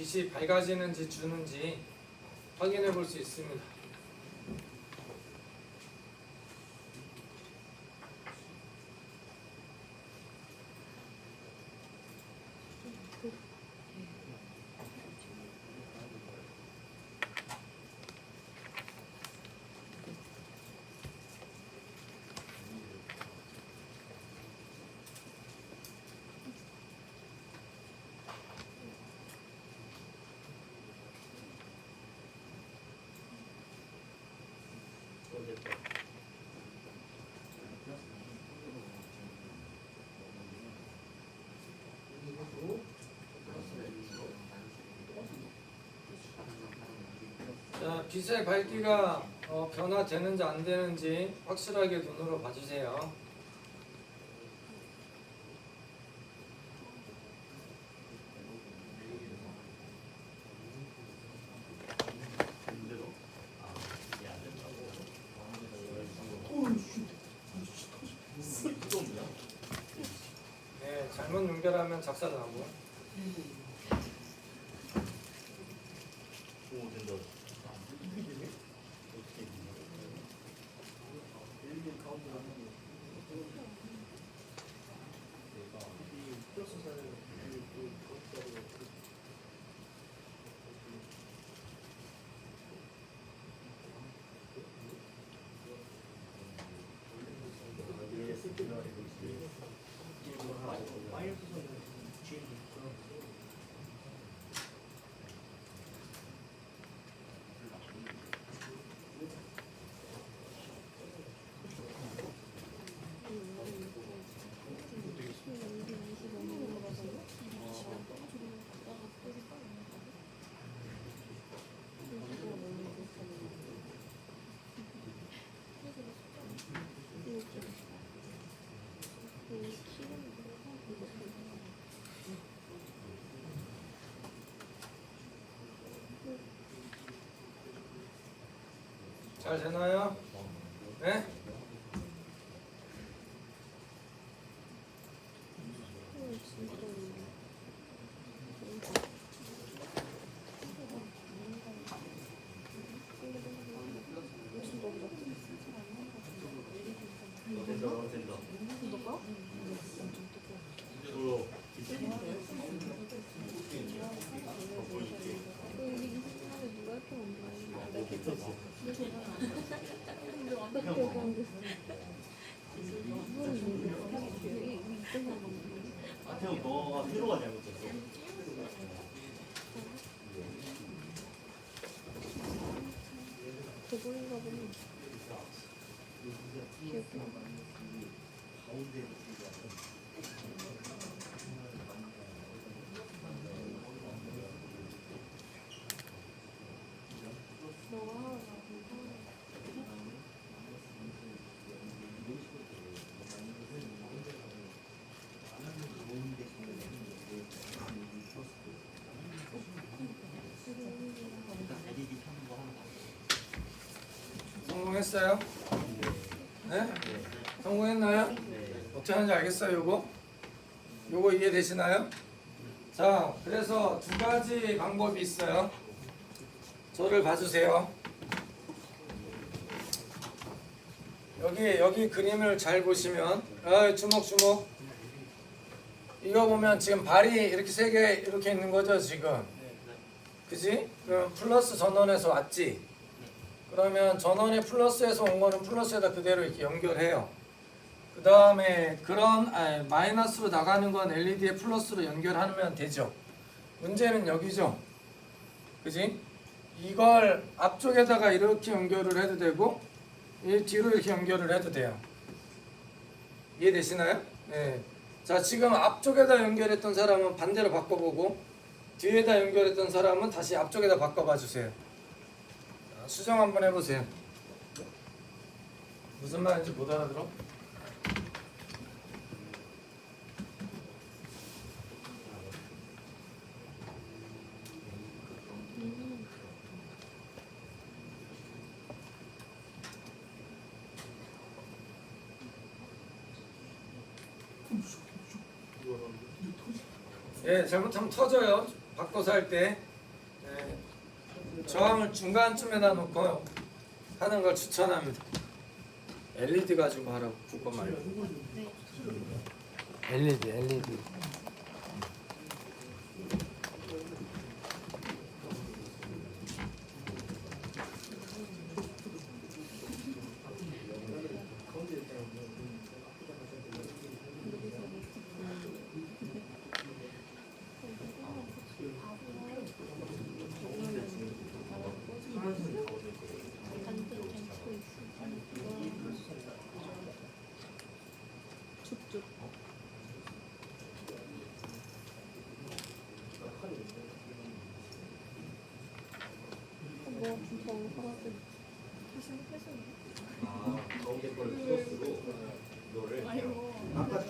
빛이 밝아지는지 주는지 확인해 볼 수 있습니다. 자, 빛의 밝기가 어, 변화되는지 안 되는지 확실하게 눈으로 봐주세요. 네, 잘못 연결하면 작사 나고. 잘 되나요? 네? 저번인가 보네. 성공했어요? 네? 성공했나요? 어떻게 하는지 알겠어요, 요거? 요거 이해되시나요? 자, 그래서 두 가지 방법이 있어요. 저를 봐주세요. 여기 여기 그림을 잘 보시면, 아, 주먹 주먹. 이거 보면 지금 발이 이렇게 세 개 이렇게 있는 거죠, 지금. 그지? 그럼 플러스 전원에서 왔지. 그러면 전원이 플러스에서 온 거는 플러스에다 그대로 이렇게 연결해요. 그 다음에 그런 아, 마이너스로 나가는 건 LED에 플러스로 연결하면 되죠. 문제는 여기죠. 그지? 이걸 앞쪽에다가 이렇게 연결을 해도 되고 이 뒤로 이렇게 연결을 해도 돼요. 이해되시나요? 네. 자 지금 앞쪽에다 연결했던 사람은 반대로 바꿔보고 뒤에다 연결했던 사람은 다시 앞쪽에다 바꿔봐 주세요. 자, 수정 한번 해보세요. 무슨 말인지 못 알아들어? 예, 잘못하면 터져요. 바꿔서 할 때. 네. 저항을 중간쯤에다 놓고 하는 걸 추천합니다. LED 가지고 하라고 그거 말고. 네. LED, LED. 쭉쭉. 어, 사람들 아 가운데 거를 크로스로 이거를 아이고. 아까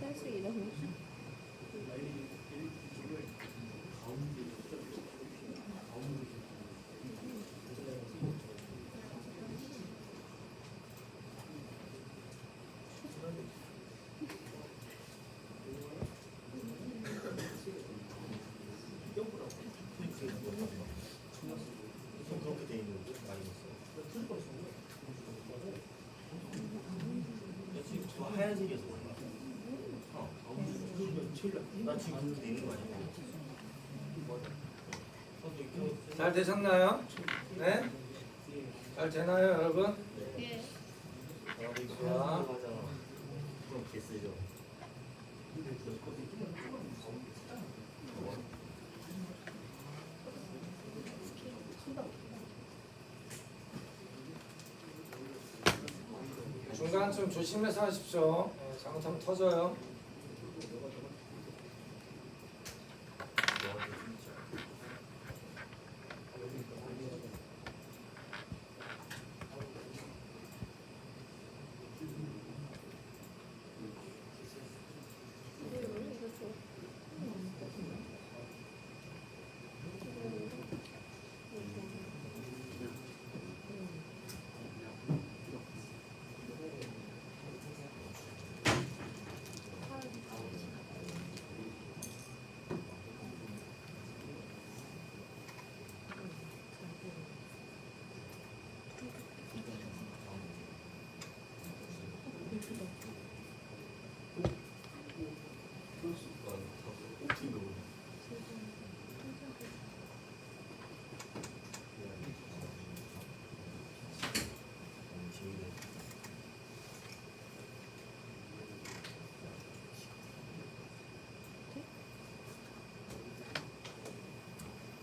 셀수 이러면 좀 그렇게 돼 있는 거 많이 봤어. 지금 저 하얀색이어서 그런가? 어, 그렇게 돼 있는 거 아니야? 잘 되셨나요? 네? 잘 되나요, 여러분? 예. 하잖아. 그럼 개쓰죠. 중간쯤 조심해서 하십시오. 네, 잘못하면 터져요.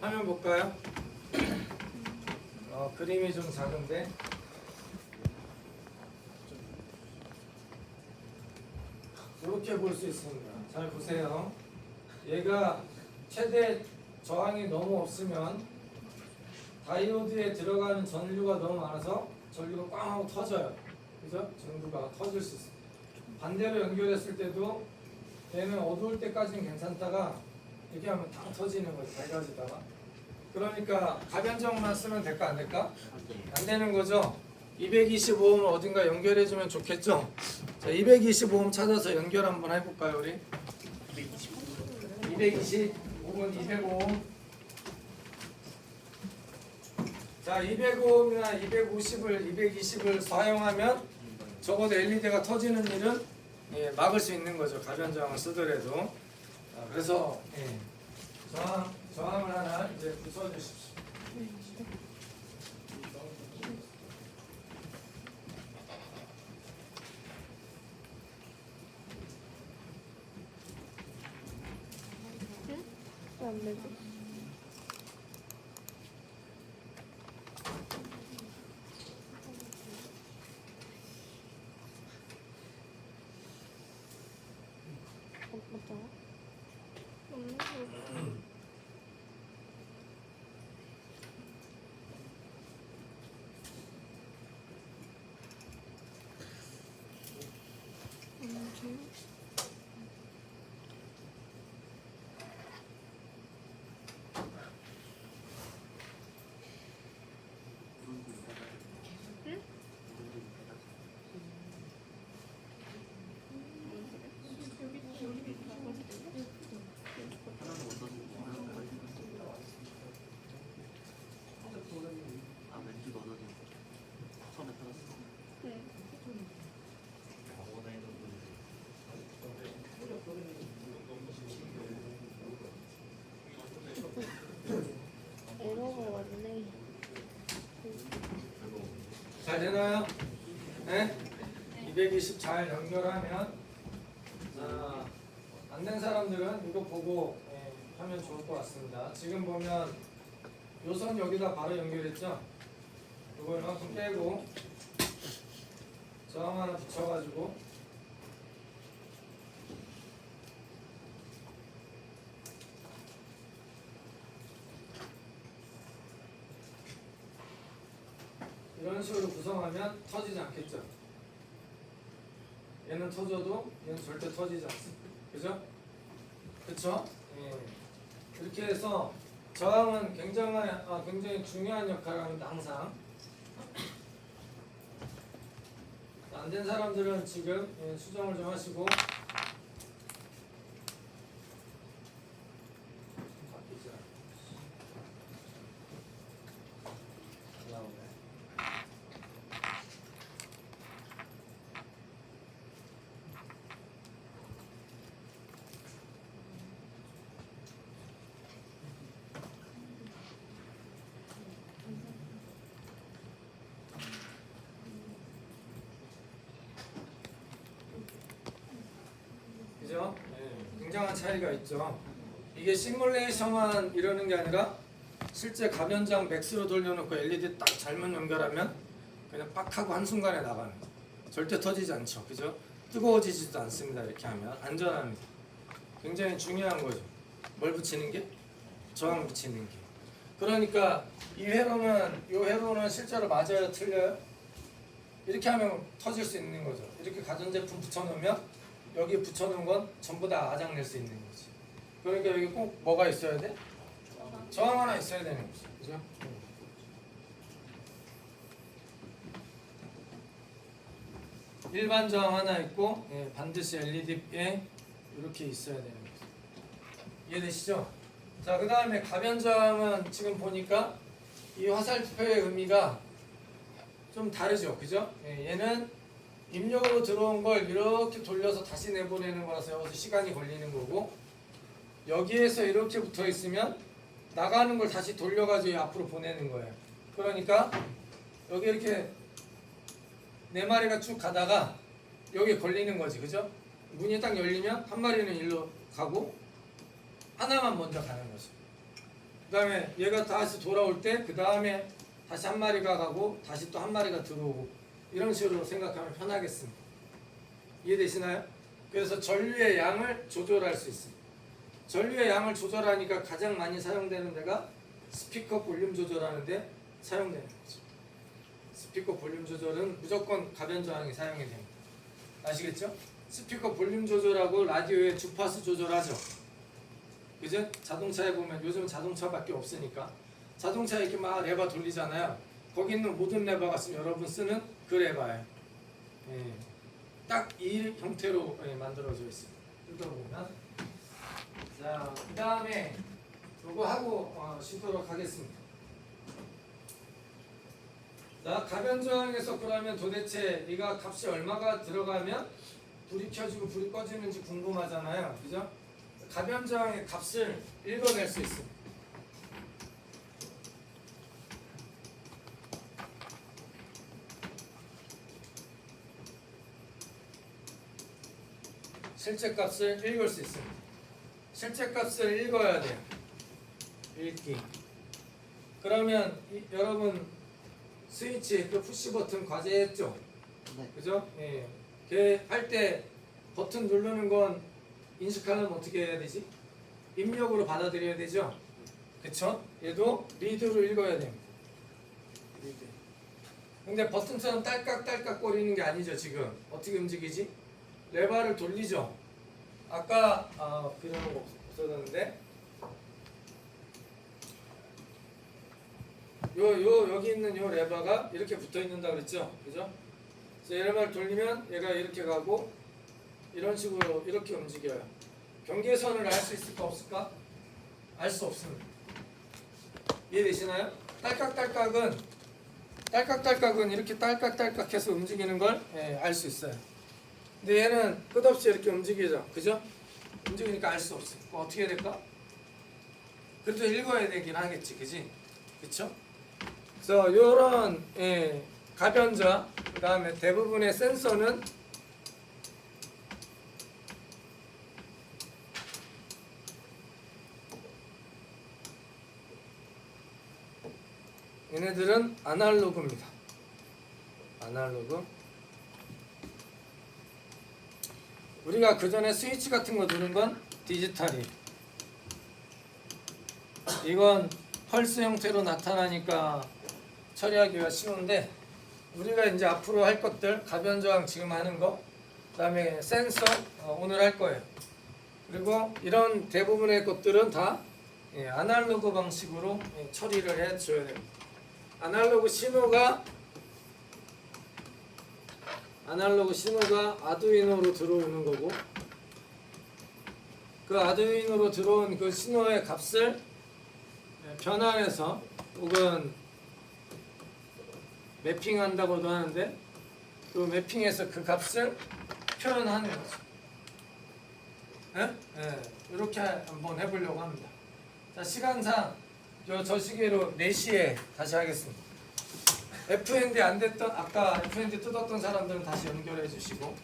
화면 볼까요? 어, 그림이 좀 작은데. 이렇게 볼 수 있습니다. 잘 보세요. 얘가 최대 저항이 너무 없으면 다이오드에 들어가는 전류가 너무 많아서 전류가 꽝 하고 터져요. 그죠? 전구가 터질 수 있어요. 반대로 연결했을 때도 얘는 어두울 때까지는 괜찮다가 이렇게 하면 다 터지는 거죠. 밝아지다가. 그러니까 가변정만 쓰면 될까 안 될까? 안 되는 거죠. 225음 어딘가 연결해 주면 좋겠죠. 자, 225음 찾아서 연결 한번 해볼까요, 우리? 225은 205음. 자, 205음이나 250을 220을 사용하면 적어도 LED가 터지는 일은 예, 막을 수 있는 거죠. 가변저항을 쓰더라도. 자, 그래서 예, 저 항, 저항을 하나 이제 부숴주십시오. 왜안 되지? 어, 맞잖아. 음, 음, 좀. 잘 되나요? 네? 220 잘 연결하면 자, 안된 사람들은 이거 보고 예, 하면 좋을 것 같습니다. 지금 보면 요선 여기다 바로 연결했죠? 이걸 이만큼 빼고 저항 하나 붙여가지고 이런 식으로 구성하면 터지지 않겠죠? 얘는 터져도 얘는 절대 터지지 않습니다. 그죠? 그쵸? 예. 이렇게 해서 저항은 굉장한, 아, 굉장히 중요한 역할을 합니다. 항상. 안 된 사람들은 지금 예, 수정을 좀 하시고 바뀌지 않아요. 잘 나오네. 그죠? 예, 굉장한 차이가 있죠. 이게 시뮬레이션만 이러는 게 아니라 실제 가변장 맥스로 돌려놓고 LED 딱 잘못 연결하면 그냥 빡 하고 한순간에 나가는 거. 절대 터지지 않죠. 그죠? 뜨거워지지도 않습니다. 이렇게 하면 안전합니다. 굉장히 중요한 거죠. 뭘 붙이는 게? 저항 붙이는 게. 그러니까 이 회로는 이 회로는 실제로 맞아요, 틀려요? 이렇게 하면 터질 수 있는 거죠. 이렇게 가전제품 붙여놓으면 여기 붙여놓은 건 전부 다 아작낼 수 있는 거지. 그러니까 여기 꼭 뭐가 있어야 돼? 저항 하나 있어야 되는 거지. 그죠? 일반 저항 하나 있고 예, 반드시 LED에 이렇게 있어야 되는 거죠. 이해되시죠? 자, 그 다음에 가변 저항은 지금 보니까 이 화살표의 의미가 좀 다르죠, 그죠? 예, 얘는 입력으로 들어온 걸 이렇게 돌려서 다시 내보내는 거라서 여기서 시간이 걸리는 거고 여기에서 이렇게 붙어 있으면 나가는 걸 다시 돌려가지고 앞으로 보내는 거예요. 그러니까 여기 이렇게 네 마리가 쭉 가다가 여기 걸리는 거지, 그죠? 문이 딱 열리면 한 마리는 일로 가고 하나만 먼저 가는 거죠. 그 다음에 얘가 다시 돌아올 때 그 다음에 다시 한 마리가 가고 다시 또 한 마리가 들어오고 이런 식으로 생각하면 편하겠습니다. 이해되시나요? 그래서 전류의 양을 조절할 수 있습니다. 전류의 양을 조절하니까 가장 많이 사용되는 데가 스피커 볼륨 조절하는데 사용되는 거죠. 스피커 볼륨 조절은 무조건 가변 저항이 사용이 됩니다. 아시겠죠? 스피커 볼륨 조절하고 라디오의 주파수 조절하죠. 그죠? 자동차에 보면 요즘 자동차밖에 없으니까 자동차 이렇게 막 레버 돌리잖아요. 거기 있는 모든 레버가 쓰 여러분 쓰는 그 레버예요. 예. 딱이 형태로 예, 만들어져 있습니다. 뜯어보면 자, 그 다음에 요거 하고 어, 쉬도록 하겠습니다. 자, 가변 저항에서 그러면 도대체 이가 값이 얼마가 들어가면 불이 켜지고 불이 꺼지는지 궁금하잖아요. 그죠? 가변 저항의 값을 읽어낼 수 있습니다. 실제 값을 읽을 수 있습니다. 실제 값을 읽어야 돼요. 읽기. 그러면 이- 여러분 스위치 그 푸시 버튼 과제했죠? 네. 그죠? 예. 걔할때 버튼 누르는 건 인식하려면 어떻게 해야 되지? 입력으로 받아들여야 되죠? 그쵸? 얘도 리드로 읽어야 됩니다. 리드. 근데 버튼처럼 딸깍딸깍 거리는 게 아니죠 지금 어떻게 움직이지? 레버를 돌리죠 아까 아, 필요한 거 없어졌는데 요, 요, 여기 있는 요 레버가 이렇게 붙어 있는다 그랬죠? 그죠? 그래서 얘를 돌리면 얘가 이렇게 가고 이런 식으로 이렇게 움직여요. 경계선을 알 수 있을까 없을까? 알 수 없습니다. 이해되시나요? 딸깍딸깍은 딸깍딸깍은 이렇게 딸깍딸깍해서 움직이는 걸 알 수 있어요. 근데 얘는 끝없이 이렇게 움직이죠, 그죠? 움직이니까 알 수. 그럼 어떻게 해야 될까? 그래도 읽어야 되긴 하겠지, 그지? 그쵸? 그래서 요런 예, 가변자, 그 다음에 대부분의 센서는 얘네들은 아날로그입니다. 아날로그. 우리가 그 전에 스위치 같은 거 누른 건 디지털이. 이건 펄스 형태로 나타나니까 처리하기가 쉬운데 우리가 이제 앞으로 할 것들 가변 저항 지금 하는 거 그다음에 센서 어, 오늘 할 거예요. 그리고 이런 대부분의 것들은 다 예, 아날로그 방식으로 예, 처리를 해 줘야 됩니다. 아날로그 신호가 아날로그 신호가 아두이노로 들어오는 거고 그 아두이노로 들어온 그 신호의 값을 예, 변환해서 혹은 매핑한다고도 하는데 그 매핑해서 그 값을 표현하는 거죠. 예? 예, 이렇게 한번 해보려고 합니다. 자 시간상 저, 저 시계로 4시에 다시 하겠습니다. FND 안 됐던 아까 FND 뜯었던 사람들은 다시 연결해 주시고